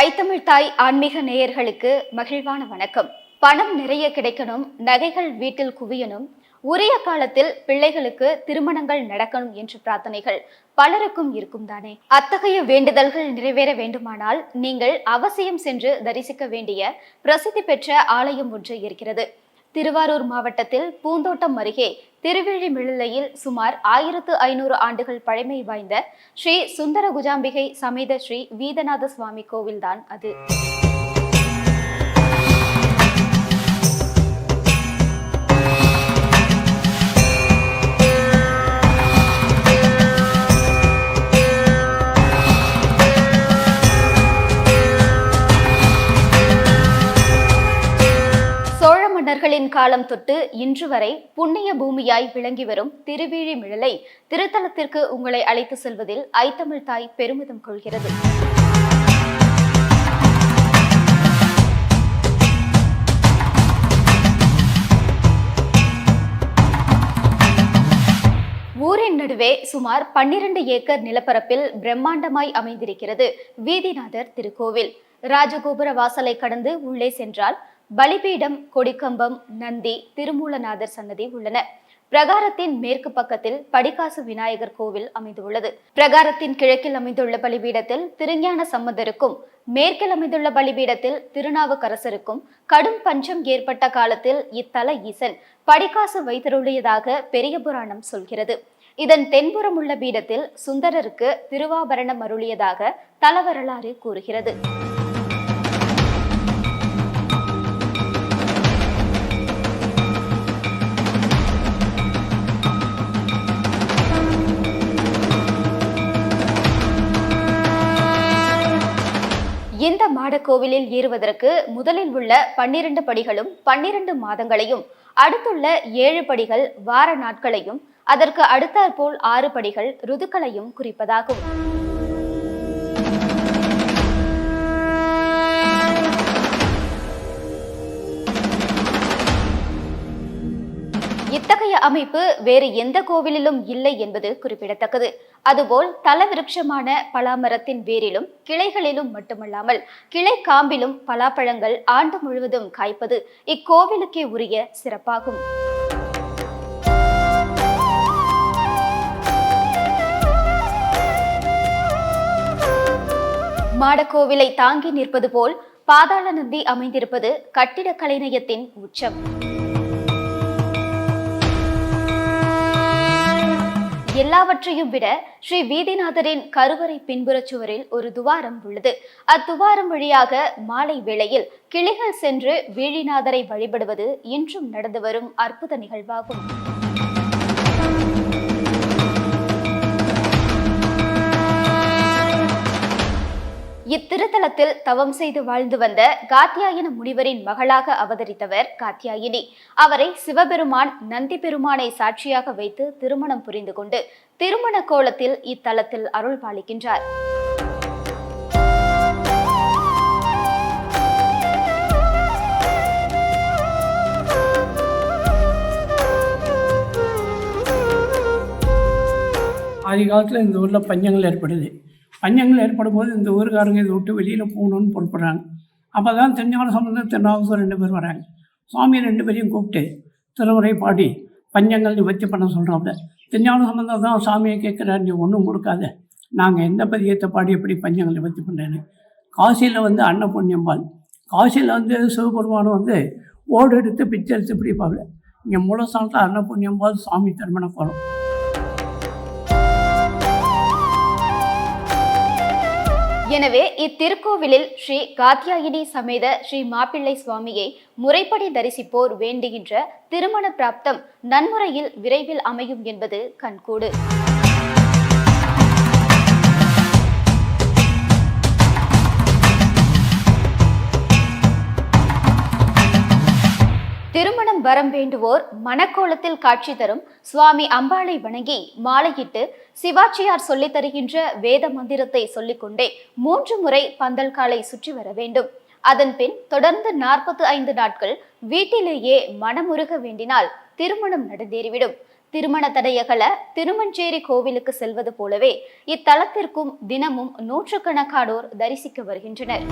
ஐத்தமிழ் தாய் ஆன்மீக நேயர்களுக்கு மகிழ்வான வணக்கம். பணம் நிறைய கிடைக்கணும் நகைகள் வீட்டில் குவியணும் உரிய காலத்தில் பிள்ளைகளுக்கு திருமணங்கள் நடக்கணும் என்ற பிரார்த்தனைகள் பலருக்கும் இருக்கும் தானே. அத்தகைய வேண்டுதல்கள் நிறைவேற வேண்டுமானால் நீங்கள் அவசியம் சென்று தரிசிக்க வேண்டிய பிரசித்தி பெற்ற ஆலயம் ஒன்று இருக்கிறது. திருவாரூர் மாவட்டத்தில் பூந்தோட்டம் அருகே திருவிழிமிழலையில் சுமார் ஆயிரத்து ஐநூறு ஆண்டுகள் பழமை வாய்ந்த ஸ்ரீ சுந்தர குஜாம்பிகை சமேத ஸ்ரீ வீதநாத சுவாமி கோவில்தான் அது. மன்னர்களின் தொட்டு இன்று வரை புண்ணிய பூமியாய் விளங்கி வரும் திருவிழிமிழலை திருத்தலத்திற்கு உங்களை அழைத்து செல்வதில் ஐத்தமிழ் தாய் பெருமிதம் கொள்கிறது. ஊரின் நடுவே சுமார் பன்னிரண்டு ஏக்கர் நிலப்பரப்பில் பிரம்மாண்டமாய் அமைந்திருக்கிறது வீதிநாதர் திருக்கோவில். ராஜகோபுர வாசலை கடந்து உள்ளே சென்றால் பலிபீடம் கொடிக்கம்பம் நந்தி திருமூலநாதர் சன்னதி உள்ளன. பிரகாரத்தின் மேற்கு பக்கத்தில் படிக்காசு விநாயகர் கோவில் அமைந்துள்ளது. பிரகாரத்தின் கிழக்கில் அமைந்துள்ள பலிபீடத்தில் திருஞான சம்பந்தருக்கும் மேற்கில் அமைந்துள்ள பலிபீடத்தில் திருநாவுக்கரசருக்கும் கடும் பஞ்சம் ஏற்பட்ட காலத்தில் இத்தல ஈசன் படிக்காசு வைத்தருளியதாக பெரிய புராணம் சொல்கிறது. இதன் தென்புறம் உள்ள பீடத்தில் சுந்தரருக்கு திருவாபரணம் அருளியதாக தலவரலாறு கூறுகிறது. இந்த மாடக்கோவிலில் ஏறுவதற்கு முதலில் உள்ள பன்னிரண்டு படிகளும் பன்னிரண்டு மாதங்களையும் அடுத்துள்ள ஏழு படிகள் வார நாட்களையும் அதற்கு அடுத்தாற்போல் ஆறு படிகள் ருதுக்களையும் குறிப்பதாகும். அமைப்பு வேறு எந்த கோவிலிலும் இல்லை என்பது குறிப்பிடத்தக்கது. அதுபோல் தல விருட்சமான பலாமரத்தின் வேரிலும் கிளைகளிலும் மட்டுமல்லாமல் கிளை காம்பிலும் பலாப்பழங்கள் ஆண்டு முழுவதும் காய்ப்பது இக்கோவிலுக்கே உரிய சிறப்பாகும். மாடக்கோவிலை தாங்கி நிற்பது போல் பாதாள நந்தி அமைந்திருப்பது கட்டிடக் கலைநயத்தின் உச்சம். எல்லாவற்றையும் விட ஸ்ரீ வீதிநாதரின் கருவறை பின்புறச் சுவரில் ஒரு துவாரம் உள்ளது. அத்துவாரம் வழியாக மாலை வேளையில் கிளிகள் சென்று வீழிநாதரை வழிபடுவது இன்றும் நடந்து வரும் அற்புத நிகழ்வாகும். இத்திருத்தலத்தில் தவம் செய்து வாழ்ந்து வந்த காத்தியாயன முனிவரின் மகளாக அவதரித்தவர் காத்தியாயினி. அவரை சிவபெருமான் நந்தி பெருமானை சாட்சியாக வைத்து திருமணம் புரிந்து கொண்டு திருமண கோலத்தில் இத்தலத்தில் அருள் பாலிக்கின்றார். ஆதி காலத்தில் இந்த ஊரில் பஞ்சங்கள் ஏற்படுது. பஞ்சங்கள் ஏற்படும் போது இந்த ஊருக்காரங்க இதை விட்டு வெளியில் போகணுன்னு புறப்படுறாங்க அப்போ தான் திருஞான சம்பந்தம் திருநாவுக்கர் ரெண்டு பேர் வராங்க. சுவாமி ரெண்டு பேரையும் கூப்பிட்டு திருமுறை பாடி பஞ்சங்கள் நிவர்த்தி பண்ண சொல்கிறாப்புல திருஞான சம்பந்தம் தான் சாமியை கேட்குறாரு நீ ஒன்றும் கொடுக்காத. நாங்கள் எந்த பதியத்தை பாடி எப்படி பஞ்சங்கள் நிவர்த்தி பண்ணுறேன்னு காசியில் வந்து அன்னபுண்ணியம்பாள் காசியில் வந்து சிவபெருமானம் வந்து ஓடு எடுத்து பிச்சை எடுத்து பிடிப்பாங்க இங்கே மூலஸ்தானத்தில் அன்னபுண்ணியம்பாள் சாமி திருமண கோலம் எனவே இத்திருக்கோவிலில் ஸ்ரீ காத்தியாயினி சமேத ஸ்ரீ மாப்பிள்ளை சுவாமியை முறைப்படி தரிசிப்போர் வேண்டுகின்ற திருமண பிராப்தம் நன்முறையில் விரைவில் அமையும் என்பது கண்கூடு. திருமணம் வரம் வேண்டுவோர் மணக்கோலத்தில் காட்சி தரும் சுவாமி அம்பாளை வணங்கி மாலையிட்டு சிவாச்சியார் சொல்லித் தருகின்ற வேத மந்திரத்தை சொல்லிக்கொண்டே மூன்று முறை பந்தல் காலை சுற்றி வர வேண்டும். அதன் பின் தொடர்ந்து நாற்பத்து ஐந்து நாட்கள் வீட்டிலேயே மனமுருக வேண்டினால் திருமணம் நடந்தேறிவிடும். திருமண தடையகல திருமஞ்சேரி கோவிலுக்கு செல்வது போலவே இத்தலத்திற்கும் தினமும் நூற்றுக்கணக்கானோர் தரிசிக்க வருகின்றனர்.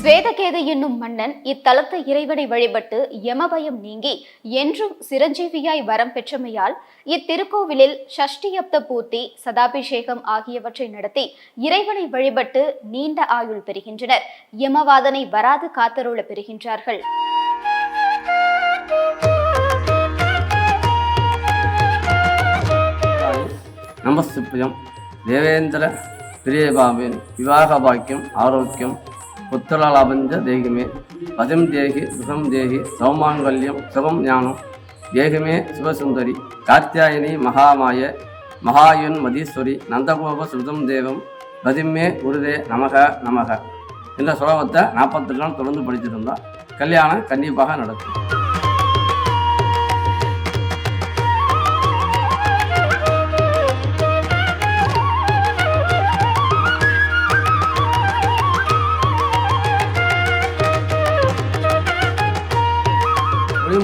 ஸ்வேதகேது என்னும் மன்னன் இத்தலத்து இறைவனை வழிபட்டு யமபயம் நீங்கி என்றும் சிரஞ்சீவியாய் வரம் பெற்றமையால் இத்திருக்கோவிலில் ஷஷ்டியப்த பூர்த்தி சதாபிஷேகம் ஆகியவற்றை நடத்தி இறைவனை வழிபட்டு நீண்ட ஆயுள் பெறுகின்றனர். யமவாதனை வராது காத்தருள பெறுகின்றார்கள். நமஸ்துப்யம் தேவேந்திர பிரியபாவின் விவாக பாக்கியம் ஆரோக்கியம் புத்திரலாபஞ்ச தேகமே பதம் தேகி சுகம் தேகி சௌமாங்கல்யம் சுகம் ஞானம் தேகமே சிவசுந்தரி காத்தியாயனி மகாமாய மகாயுன் மதீஸ்வரி நந்தகோப சுதம் தேவம் பதிமே குருதே நமக நமக. என்ற சுலோகத்தை நாற்பத்தெட்டு நாள் தொடர்ந்து படிச்சிருந்தா கல்யாணம் கண்டிப்பாக நடக்கும்.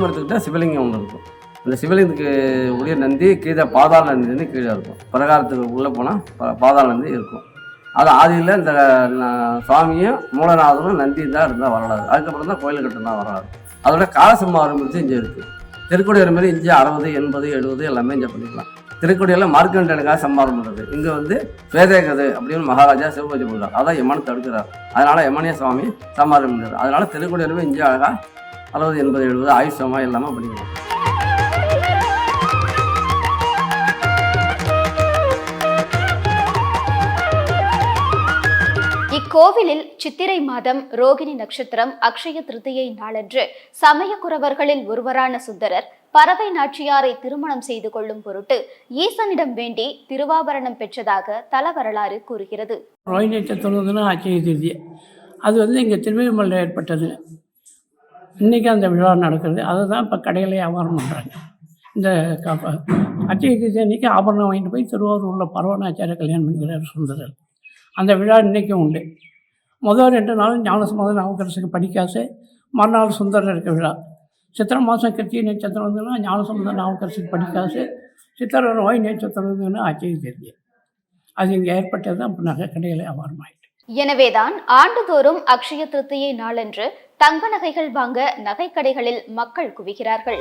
எடுத்துக்கிட்டால் சிவலிங்கம் ஒன்று இருக்கும். அந்த சிவலிங்கத்துக்கு உடைய நந்தி கீழே பாதாள நந்தி வந்து கீழே இருக்கும். பிரகாரத்துக்கு உள்ளே போனால் பாதாள நந்தி இருக்கும். அது ஆதியில் இந்த சுவாமியும் மூலநாதனும் நந்தி தான் இருந்தால் வரலாறு. அதுக்கப்புறம் தான் கோயில் கட்டம் தான் வரலாறு. அதோட காலசிம்மா வச்சு இங்கே இருக்குது திருக்குடியர் மாதிரி இஞ்சி அறுபது எண்பது எழுபது எல்லாமே இங்கே பண்ணிக்கலாம். திருக்குடியில் மார்க்கண்டனுக்காக சம்மாரம் பண்ணுறது இங்கே வந்து வேதேகது அப்படின்னு மகாராஜா சிவபூஜை பண்ணுறார் அதான் யமன் தடுக்கிறார். அதனால் யமனிய சுவாமி சம்மாரம் பண்ணுறார் அதனால் திருக்குடியருமே இஞ்சி அழகாக அறுபது எண்பது எழுபது ஆயுஷமாக எல்லாமே பண்ணிக்கலாம் இக்கோவிலில் சித்திரை மாதம் ரோகிணி நட்சத்திரம் அக்ஷய திருதியை நாளன்று சமயக்குறவர்களில் ஒருவரான சுந்தரர் பறவை நாச்சியாரை திருமணம் செய்து கொள்ளும் பொருட்டு ஈசனிடம் வேண்டி திருவாபரணம் பெற்றதாக தல வரலாறு கூறுகிறது. ரோஹிணி நட்சத்திரம் அச்சய திருதி. அது வந்து இங்கே திருவேமலையில் ஏற்பட்டது. இன்றைக்கி அந்த விழா நடக்குது. அதை தான் இப்போ கடையில் வியாபாரம் பண்ணுறாங்க இந்த காப்பா அச்சய அன்றைக்கி ஆபரணம் வாங்கிட்டு போய் திருவாரூரில் பரவனாச்சாரிய கல்யாணம் பண்ணிக்கிறார் சுந்தரர். அந்த விழா இன்றைக்கும் உண்டு. முதல் ரெண்டு நாளும் ஞானசமாதம் நாமக்கரசுக்கு படிக்காசு மறுநாள் சுந்தரர் இருக்க விழா. சித்திரை மாதம் கிருத்திய நட்சத்திரம் வந்ததுன்னா ஞானசம்பந்தம் நாமக்கரசுக்கு படிக்காசு சித்திரை ஓய் நட்சத்திரம் வந்ததுன்னா அச்சய திருதி அது இங்கே ஏற்பட்டது தான் இப்போ நகை கடையில் வியாபாரம் ஆயிட்டு. எனவேதான் ஆண்டுதோறும் அக்ஷய திருத்தியை நாளன்று தங்க நகைகள் வாங்க நகைக்கடைகளில் மக்கள் குவிகிறார்கள்.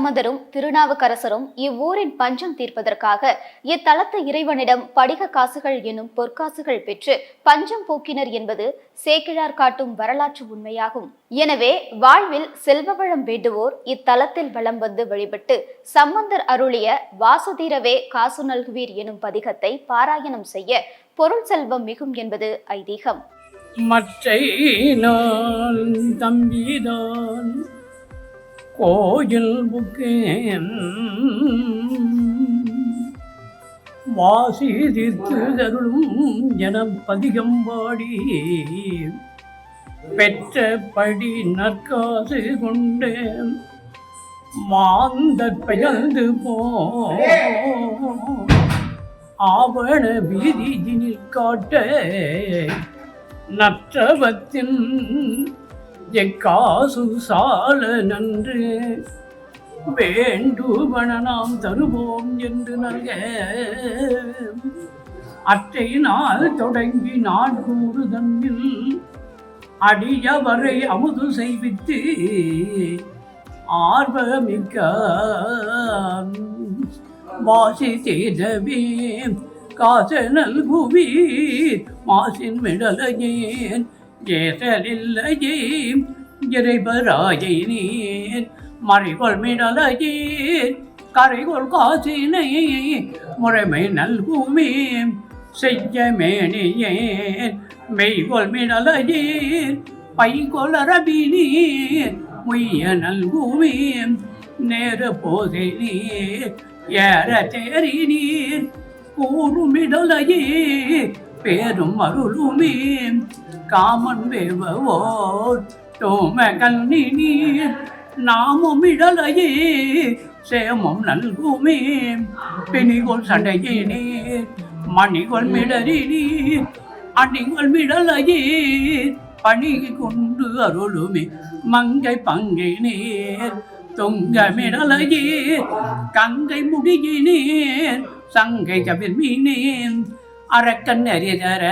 சம்பந்தரும் திருநாவுக்கரசரும் இவ்வூரின் பஞ்சம் தீர்ப்பதற்காக இத்தலத்து இறைவனிடம் படிக காசுகள் எனும் பொற்காசுகள் பெற்று பஞ்சம் போக்கினர் என்பது சேக்கிழார் காட்டும் வரலாற்று உண்மையாகும். எனவே வாழ்வில் செல்வ வளம் வேண்டுவோர் இத்தலத்தில் வலம் வந்து வழிபட்டு சம்பந்தர் அருளிய வாசுதீரவே காசு நல்குவீர் எனும் பதிகத்தை பாராயணம் செய்ய பொருள் செல்வம் மிகும் என்பது ஐதீகம். மற்ற தம்பிதான். கோயில் முக்கேன் வாசிதித்து அருளும் என பதிகம் பாடி பெற்ற படி நற்காசு கொண்டு மாந்தற் பெயர்ந்து போ. ஆவண வீதியினில் காட்ட நற்றவத்தின் எக்காசு சால நன்று. வேண்டுவன நாம் தருவோம் என்று நல்க. அற்றையினால் தொடங்கி நான்கூறு தன்னில் அடியவரை அமுது செய்வித்து ஆர்வமிக்க வாசி தேதவே காசனல் குவி மாசின் மிடலையேன் ஏசலில்லையே இறைவராயை நீர் மறைகொள் மிடலையேன். கரைகொள் காசினை முறைமை நல்குமே. செய்ய மேனியேன். மெய்கொள் மிடலையேன். பைகொள் அரபினீர் முய்ய நல்குமே. நேரு போதை நீர் ஏற தேறி நீர். கூறுமிடலையே பேரும் அருளுமே. காமன் வேவோர் தோம கல்னி நாமும் இடலையே சேமம் நல்குமே. பெணிகோள் சடையே நீர் மணிகொள் மிடறி நீர் அணிகொள் மிடலையே. பணி கொண்டு அருளுமே மங்கை பங்கை நேர் தொங்க மிடலையே. கங்கை முடியினேர் சங்கை கவிர்மீனேன் அரக்கன் நெறிதர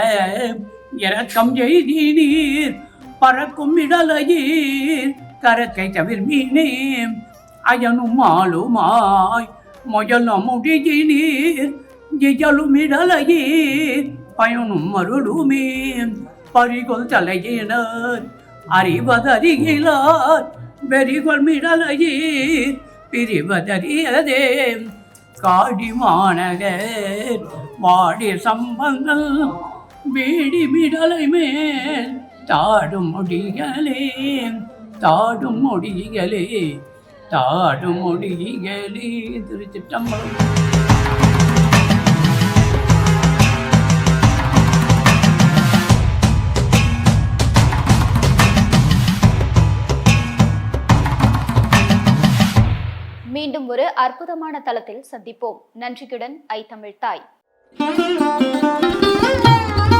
இறக்கம் செய்தீர் பறக்கும் இடலையீர். கரக்கை தவிர் மீனேன் அயனும் ஆளுமாய் முயலும் முடியினீர் இயலும் இடலையீர். பயனும் அருளுமே பறிகொள் தலையினர். அறிவதறிகிலார் வெறிகொள் மிடலையீர். பிரிவதறியதே காடி மாநகர் வாடி சம்பந்தல் வீடி மிடலை மேல் தாடும் முடிகளே தாடும் முடிகளே தாடும் முடிகளே திருச்சிட்டம்பலம் மீண்டும் ஒரு அற்புதமான தளத்தில் சந்திப்போம் நன்றியுடன் ஐ தமிழ் தாய் Thank you.